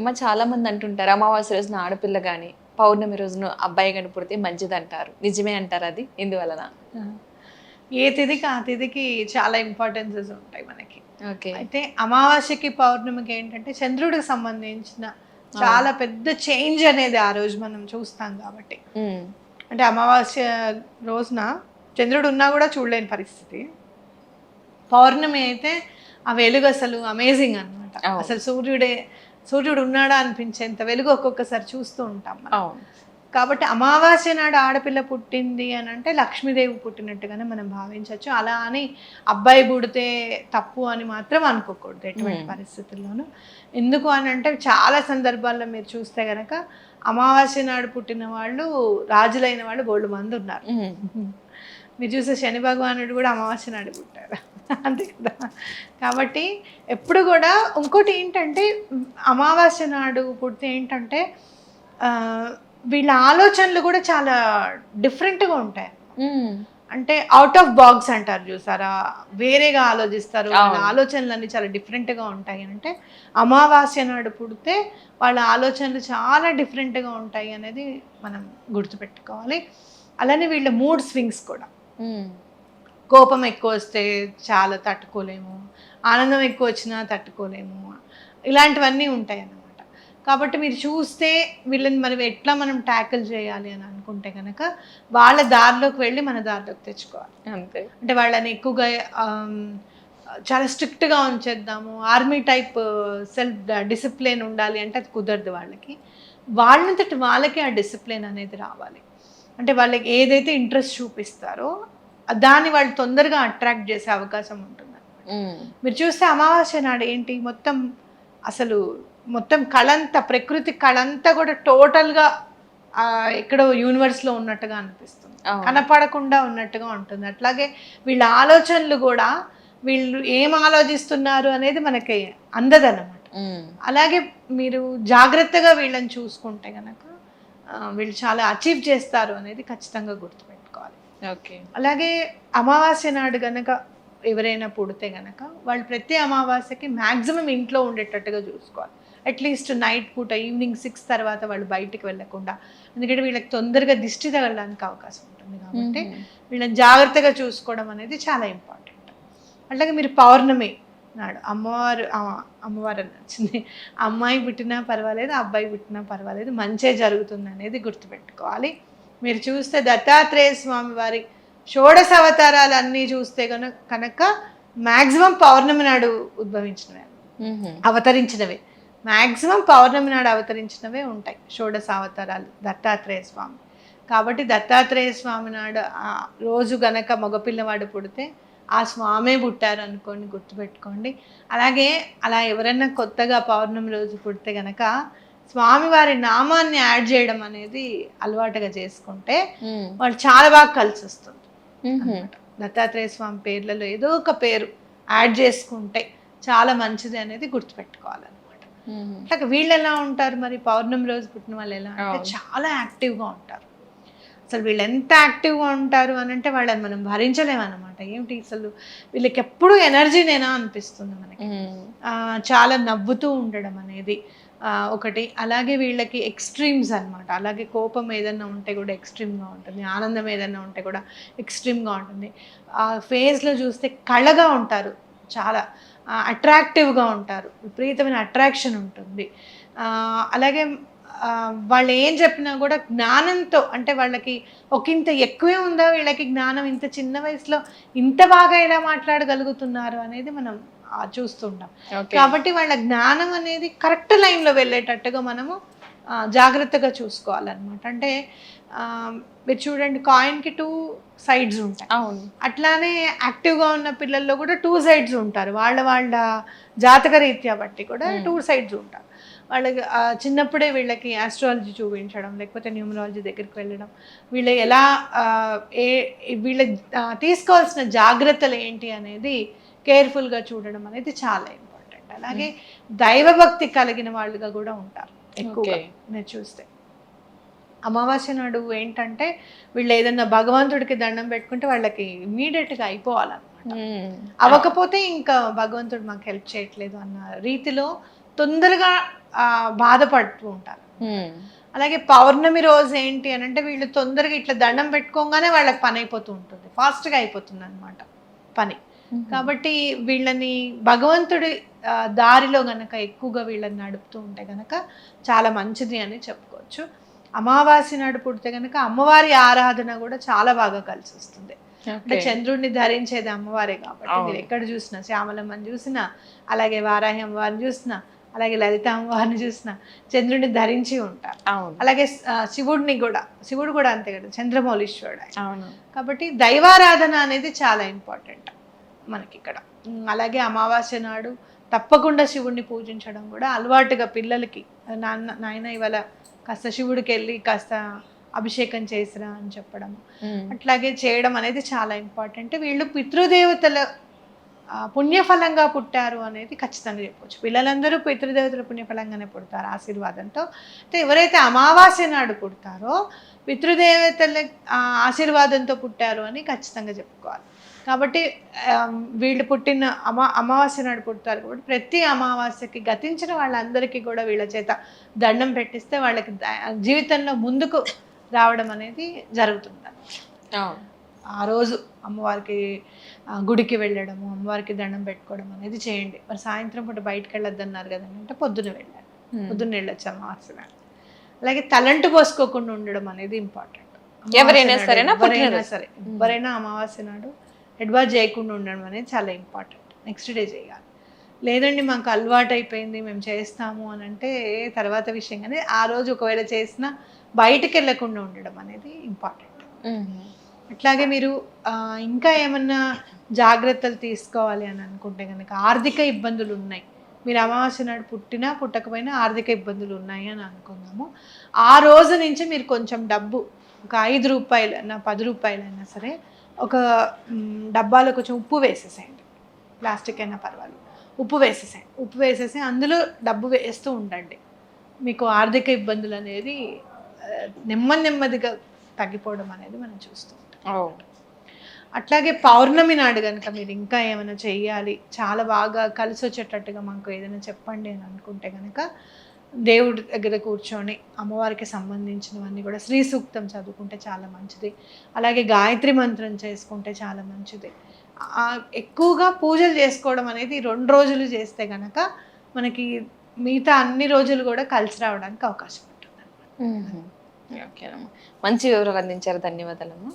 అమ్మ చాలా మంది అంటుంటారు అమావాస్య రోజున ఆడపిల్ల కానీ పౌర్ణమి రోజున అబ్బాయి కానీ పుడితే మంచిది అంటారు. నిజమే అంటారు అది? ఎందువలన? ఏ తిథికి ఆ తిథికి చాలా ఇంపార్టెన్సెస్ ఉంటాయి మనకి. ఓకే. అయితే అమావాస్యకి పౌర్ణమికి ఏంటంటే చంద్రుడికి సంబంధించిన చాలా పెద్ద చేంజ్ అనేది ఆ రోజు మనం చూస్తాం కాబట్టి. అంటే అమావాస్య రోజున చంద్రుడు ఉన్నా కూడా చూడలేని పరిస్థితి. పౌర్ణమి అయితే ఆ వెలుగు అసలు అమేజింగ్ అనమాట. అసలు సూర్యుడే సూర్యుడు ఉన్నాడా అనిపించేంత వెలుగు ఒక్కొక్కసారి చూస్తూ ఉంటాం కాబట్టి అమావాస్య నాడు ఆడపిల్ల పుట్టింది అని అంటే లక్ష్మీదేవి పుట్టినట్టుగానే మనం భావించవచ్చు. అలా అని అబ్బాయి పుడితే తప్పు అని మాత్రం అనుకోకూడదు ఎటువంటి. పరిస్థితుల్లోనూ. ఎందుకు అని అంటే చాలా సందర్భాల్లో మీరు చూస్తే గనక అమావాస్య నాడు పుట్టిన వాళ్ళు రాజులైన వాళ్ళు బోళ్ళు మంది ఉన్నారు. మీరు చూసే శని భగవానుడు కూడా అమావాస్య నాడు పుట్టారు. అంతే కదా? కాబట్టి ఎప్పుడు కూడా ఇంకోటి ఏంటంటే అమావాస్య నాడు పుడితే ఏంటంటే వీళ్ళ ఆలోచనలు కూడా చాలా డిఫరెంట్గా ఉంటాయి. అంటే అవుట్ ఆఫ్ బాక్స్ అంటారు చూసారా? వేరేగా ఆలోచిస్తారు. వాళ్ళ. ఆలోచనలు చాలా డిఫరెంట్గా ఉంటాయి. అంటే అమావాస్య నాడు పుడితే వాళ్ళ ఆలోచనలు చాలా డిఫరెంట్గా ఉంటాయి అనేది మనం గుర్తుపెట్టుకోవాలి. అలానే వీళ్ళ మూడ్ స్వింగ్స్ కూడా. కోపం ఎక్కువ వస్తే చాలా తట్టుకోలేము ఆనందం ఎక్కువ వచ్చినా తట్టుకోలేము. ఇలాంటివన్నీ ఉంటాయి అన్నమాట. కాబట్టి మీరు చూస్తే వీళ్ళని మనం ఎట్లా మనం ట్యాకిల్ చేయాలి అని అనుకుంటే కనుక వాళ్ళ దారిలోకి వెళ్ళి మన దారిలోకి తెచ్చుకోవాలి. అంతే. అంటే వాళ్ళని ఎక్కువగా చాలా స్ట్రిక్ట్గా ఉంచేద్దాము ఆర్మీ టైప్ సెల్ఫ్ డిసిప్లిన్ ఉండాలి అంటే అది కుదరదు వాళ్ళకి. వాళ్ళంతటి వాళ్ళకి ఆ డిసిప్లిన్ అనేది రావాలి. అంటే వాళ్ళకి ఏదైతే ఇంట్రెస్ట్ చూపిస్తారో దాన్ని వాళ్ళు తొందరగా అట్రాక్ట్ చేసే అవకాశం ఉంటుంది. మీరు చూస్తే అమావాస్య నాడు ఏంటి మొత్తం అసలు మొత్తం కళంతా ప్రకృతి కళంతా కూడా టోటల్గా ఎక్కడో యూనివర్స్లో ఉన్నట్టుగా అనిపిస్తుంది. కనపడకుండా ఉన్నట్టుగా ఉంటుంది అట్లాగే వీళ్ళ ఆలోచనలు కూడా వీళ్ళు ఏం ఆలోచిస్తున్నారు అనేది మనకి అందదన్నమాట. అలాగే మీరు జాగ్రత్తగా వీళ్ళని చూసుకుంటే కనుక వీళ్ళు చాలా అచీవ్ చేస్తారు అనేది ఖచ్చితంగా గుర్తుపెట్టుకోవాలి ఓకే అలాగే అమావాస్య నాడు గనక ఎవరైనా పుడితే గనక వాళ్ళు ప్రతి అమావాస్యకి మ్యాక్సిమం ఇంట్లో ఉండేటట్టుగా చూసుకోవాలి. అట్లీస్ట్ నైట్ పూట ఈవినింగ్ సిక్స్ తర్వాత వాళ్ళు బయటికి వెళ్ళకుండా. ఎందుకంటే వీళ్ళకి తొందరగా దిష్టి తగలడానికి అవకాశం ఉంటుంది కాబట్టి. వీళ్ళని జాగ్రత్తగా చూసుకోవడం అనేది చాలా ఇంపార్టెంట్. అట్లాగే మీరు పౌర్ణమి నాడు అమ్మవారు అమ్మవారు అని వచ్చింది అమ్మాయి పుట్టినా పర్వాలేదు అబ్బాయి పుట్టినా పర్వాలేదు మంచే జరుగుతుంది అనేది గుర్తుపెట్టుకోవాలి. మీరు చూస్తే దత్తాత్రేయ స్వామి వారి షోడశ అవతారాలు అన్నీ చూస్తే కనుక కనుక మ్యాక్సిమం పౌర్ణమి నాడు ఉద్భవించినవే. అవతరించినవే. మ్యాక్సిమం పౌర్ణమి నాడు అవతరించినవే ఉంటాయి షోడశ అవతారాలు దత్తాత్రేయ స్వామి. కాబట్టి దత్తాత్రేయ స్వామి నాడు ఆ రోజు గనక మగపిల్లవాడు పుడితే ఆ స్వామే పుట్టారు అనుకోండి గుర్తుపెట్టుకోండి. అలాగే అలా ఎవరైనా కొత్తగా పౌర్ణమి రోజు పుడితే గనక స్వామివారి నామాన్ని యాడ్ చేయడం అనేది అలవాటుగా చేసుకుంటే. వాళ్ళు చాలా బాగా కలిసి వస్తుంది. దత్తాత్రేయ స్వామి పేర్లలో ఏదో ఒక పేరు యాడ్ చేసుకుంటే చాలా మంచిది అనేది గుర్తుపెట్టుకోవాలన్నమాట. అట్లా వీళ్ళు ఎలా ఉంటారు మరి పౌర్ణమి రోజు పుట్టిన వాళ్ళు ఎలా అంటే. చాలా యాక్టివ్గా ఉంటారు అసలు వీళ్ళు ఎంత యాక్టివ్గా ఉంటారు అని అంటే వాళ్ళని మనం భరించలేమన్నమాట ఏమిటి అసలు వీళ్ళకి ఎప్పుడు ఎనర్జీనేనా అనిపిస్తుంది మనకి చాలా నవ్వుతూ ఉండడం అనేది ఒకటి. అలాగే వీళ్ళకి ఎక్స్ట్రీమ్స్ అన్నమాట. అలాగే కోపం ఏదన్నా ఉంటే కూడా ఎక్స్ట్రీమ్గా ఉంటుంది. ఆనందం ఏదన్నా ఉంటే కూడా ఎక్స్ట్రీమ్గా ఉంటుంది. ఆ ఫేస్లో చూస్తే కళగా ఉంటారు చాలా. అట్రాక్టివ్గా ఉంటారు. విపరీతమైన అట్రాక్షన్ ఉంటుంది. అలాగే వాళ్ళు ఏం చెప్పినా కూడా జ్ఞానంతో అంటే వాళ్ళకి ఒక ఇంత ఎక్కువే ఉందా వీళ్ళకి జ్ఞానం? ఇంత చిన్న వయసులో ఇంత బాగా ఎలా మాట్లాడగలుగుతున్నారు అనేది మనం చూస్తుంటాం కాబట్టి వాళ్ళ జ్ఞానం అనేది కరెక్ట్ లైన్లో వెళ్ళేటట్టుగా మనము జాగ్రత్తగా చూసుకోవాలన్నమాట. అంటే మీరు చూడండి కాయిన్కి టూ సైడ్స్ ఉంటాయి. అవును. అట్లానే యాక్టివ్గా ఉన్న పిల్లల్లో కూడా టూ సైడ్స్ ఉంటారు. వాళ్ళ వాళ్ళ జాతక రీత్యా బట్టి కూడా. టూ సైడ్స్ ఉంటారు. వాళ్ళకి చిన్నప్పుడే వీళ్ళకి ఆస్ట్రాలజీ చూపించడం లేకపోతే న్యూమరాలజీ దగ్గరికి వెళ్ళడం వీళ్ళు ఎలా ఏ వీళ్ళ తీసుకోవాల్సిన జాగ్రత్తలు ఏంటి అనేది కేర్ఫుల్గా చూడడం అనేది చాలా ఇంపార్టెంట్. అలాగే దైవభక్తి కలిగిన వాళ్ళుగా కూడా ఉంటారు ఎక్కువగా మీరు చూస్తే. అమావాస్య నాడు ఏంటంటే వీళ్ళు ఏదన్నా భగవంతుడికి దండం పెట్టుకుంటే వాళ్ళకి ఇమీడియట్గా అయిపోవాలన్నమాట. అవ్వకపోతే ఇంకా భగవంతుడు మాకు హెల్ప్ చేయట్లేదు అన్న రీతిలో తొందరగా బాధపడుతూ ఉంటారు. అలాగే పౌర్ణమి రోజు ఏంటి అని అంటే వీళ్ళు తొందరగా ఇట్లా దండం పెట్టుకోగానే వాళ్ళకి పని అయిపోతూ ఉంటుంది. ఫాస్ట్గా అయిపోతుంది అనమాట పని కాబట్టి వీళ్ళని భగవంతుడి దారిలో గనక ఎక్కువగా వీళ్ళని నడుపుతూ ఉంటే గనక చాలా మంచిది అని చెప్పుకోవచ్చు అమావాస్య నాడు పుడితే గనక అమ్మవారి ఆరాధన కూడా చాలా బాగా కలిసి వస్తుంది అంటే. చంద్రుడిని ధరించేది అమ్మవారే కాబట్టి. మీరు ఎక్కడ చూసినా శ్యామలమ్మని చూసినా అలాగే వారాహి అమ్మవారిని చూసినా అలాగే లలిత అమ్మవారిని చూసినా చంద్రుడిని ధరించి ఉంటారు అవును. అలాగే శివుడిని కూడా శివుడు కూడా అంతే కదా చంద్రమౌళీశ్వరుడు. అవును. కాబట్టి దైవారాధన అనేది చాలా ఇంపార్టెంట్ మనకి ఇక్కడ అలాగే అమావాస్య నాడు తప్పకుండా శివుడిని పూజించడం కూడా అలవాటుగా పిల్లలకి నాన్న నాయన ఇవాళ కాస్త శివుడికి వెళ్ళి కాస్త అభిషేకం చేసిరా అని చెప్పడం. అట్లాగే చేయడం అనేది చాలా ఇంపార్టెంట్. వీళ్ళు పితృదేవతల పుణ్యఫలంగా పుట్టారు అనేది ఖచ్చితంగా చెప్పవచ్చు పిల్లలందరూ పితృదేవతల పుణ్యఫలంగానే పుడతారు ఆశీర్వాదంతో. అయితే ఎవరైతే అమావాస్య నాడు పుడతారో పితృదేవతల ఆశీర్వాదంతో పుట్టారు అని ఖచ్చితంగా చెప్పుకోవాలి. కాబట్టి వీళ్ళు పుట్టిన అమా అమావాస్య నాడు పుడతారు కాబట్టి ప్రతి అమావాస్యకి గతించిన వాళ్ళందరికీ కూడా వీళ్ళ చేత దండం పెట్టిస్తే వాళ్ళకి జీవితంలో ముందుకు రావడం అనేది జరుగుతుంది ఆ రోజు అమ్మవారికి గుడికి వెళ్ళడము అమ్మవారికి దండం పెట్టుకోవడం అనేది చేయండి. మరి సాయంత్రం పూట బయటకు వెళ్ళొద్దు అన్నారు కదండి అంటే పొద్దున వెళ్ళాలి. పొద్దున్న వెళ్ళొచ్చు నాడు అలాగే తలంటు పోసుకోకుండా ఉండడం అనేది ఇంపార్టెంట్. ఎవరైనా సరేనా? ఎవరైనా. సరే ఎవరైనా అమావాస్య నాడు హెడ్ బాత్ చేయకుండా ఉండడం అనేది చాలా ఇంపార్టెంట్. నెక్స్ట్ డే చేయాలి. లేదండి మాకు అలవాటు అయిపోయింది మేము చేస్తాము అని అంటే తర్వాత విషయం. కానీ ఆ రోజు ఒకవేళ చేసినా బయటకు వెళ్ళకుండా ఉండడం అనేది ఇంపార్టెంట్. అట్లాగే మీరు ఇంకా ఏమన్నా జాగ్రత్తలు తీసుకోవాలి అని అనుకుంటే కనుక ఆర్థిక ఇబ్బందులు ఉన్నాయి. మీరు అమావాస్య నాడు పుట్టినా పుట్టకపోయినా ఆర్థిక ఇబ్బందులు ఉన్నాయి అని అనుకుందాము. ఆ రోజు నుంచి మీరు కొంచెం డబ్బు ఒక ఐదు రూపాయలు అయినా పది రూపాయలు అయినా సరే ఒక డబ్బాలో కొంచెం ఉప్పు వేసేసేయండి. ప్లాస్టిక్ అయినా పర్వాలేదు. ఉప్పు వేసేసేయండి. ఉప్పు వేసేసి అందులో డబ్బు వేస్తూ ఉండండి. మీకు ఆర్థిక ఇబ్బందులు అనేది నెమ్మది నెమ్మదిగా తగ్గిపోవడం అనేది మనం చూస్తాం అట్లాగే పౌర్ణమి నాడు కనుక మీరు ఇంకా ఏమైనా చెయ్యాలి చాలా బాగా కలిసి వచ్చేటట్టుగా మాకు ఏదైనా చెప్పండి అని అనుకుంటే కనుక దేవుడి దగ్గర కూర్చొని అమ్మవారికి సంబంధించినవన్నీ కూడా శ్రీ సూక్తం చదువుకుంటే చాలా మంచిది. అలాగే గాయత్రి మంత్రం చేసుకుంటే చాలా మంచిది. ఎక్కువగా పూజలు చేసుకోవడం అనేది రెండు రోజులు చేస్తే కనుక మనకి మిగతా అన్ని రోజులు కూడా కలిసి రావడానికి అవకాశం ఉంటుంది ఓకే ఓకేనమ్మా మంచి వివరాలు అందించారు. ధన్యవాదాలమ్మా